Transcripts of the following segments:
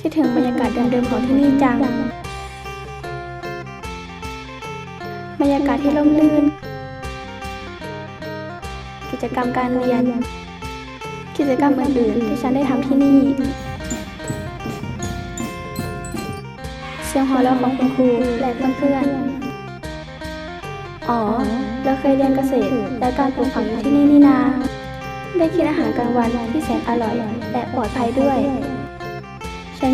คิดถึงบรรยากาศเดิมๆของที่นี่จัง บรรยากาศที่ร่มรื่น กิจกรรมการเรียน กิจกรรมอื่นๆที่ฉันได้ทำที่นี่ เสียงหัวเราะของคุณครูและเพื่อนๆ อ๋อ เราเคยเรียนเกษตรและการปลูกฝังอยู่ที่นี่นี่นา ได้กินอาหารกลางวันที่แสนอร่อยและปลอดภัยด้วย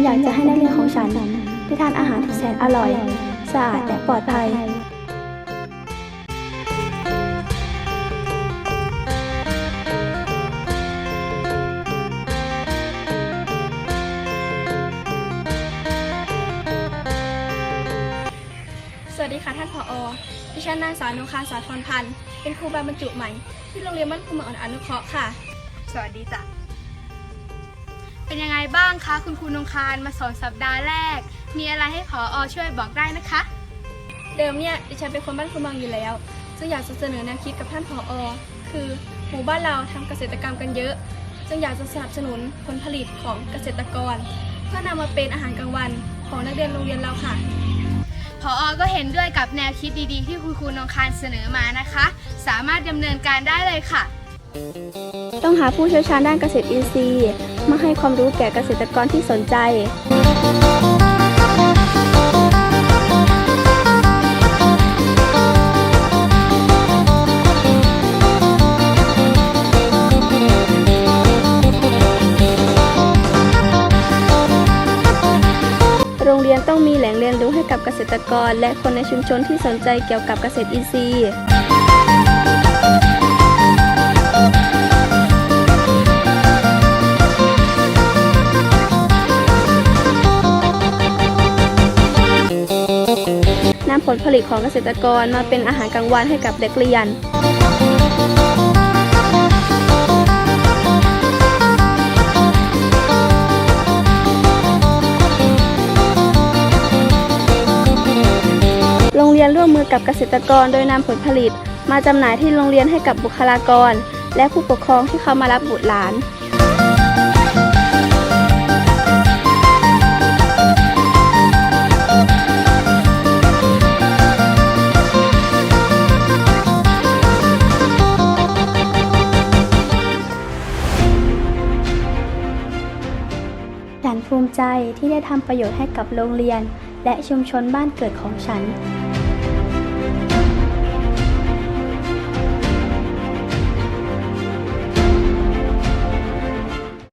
อยากจะให้นักเรียนของฉันได้ทานอาหารที่แสนอร่อยสะอาดและปลอดภัยสวัสดีค่ะท่านผอ ดิฉันนางสาวนุคาสาธรพันธ์ เป็นครูบาบรรจุใหม่ ที่โรงเรียนบ้านครูเมืองอ่อนอนุเคราะห์ค่ะ สวัสดีจ้ะ เป็นยังไงบ้างคะคุณครูนงคารมาสอนสัปดาห์แรก มีอะไรให้ผออช่วยบอกได้นะคะ เดิมเนี่ยดิฉันเป็นคนบ้านครูเมืองอยู่แล้วจึงอยากจะเสนอแนวคิดกับท่านผอคือหมู่บ้านเราทำเกษตรกรรมกันเยอะจึงอยากจะสนับสนุนผลผลิตของเกษตรกร เพื่อนำมาเป็นอาหารกลางวันของนักเรียนโรงเรียนเราค่ะผออก็เห็นด้วยกับแนวคิดดีๆ ที่คุณครูนงคารเสนอมานะคะ สามารถดำเนินการได้เลยค่ะ ต้องหาผู้เชี่ยวชาญด้านเกษตรอินทรีย์ มาให้ความรู้แก่เกษตรกรที่สนใจโรงเรียนต้องมีแหล่งเรียนรู้ให้กับเกษตรกร และคนในชุมชนที่สนใจเกี่ยวกับเกษตรอินทรีย์ นำผลผลิตของเกษตรกรมาเป็นอาหารกลางวันให้กับเด็กเรียนโรงเรียนร่วมมือกับเกษตรกรโดยนำผลผลิต มาจำหน่ายที่โรงเรียนให้กับบุคลากร และผู้ปกครองที่เข้ามารับบุตรหลานฉัน ภูมิใจที่ได้ทำประโยชน์ให้กับโรงเรียน และชุมชนบ้านเกิดของฉัน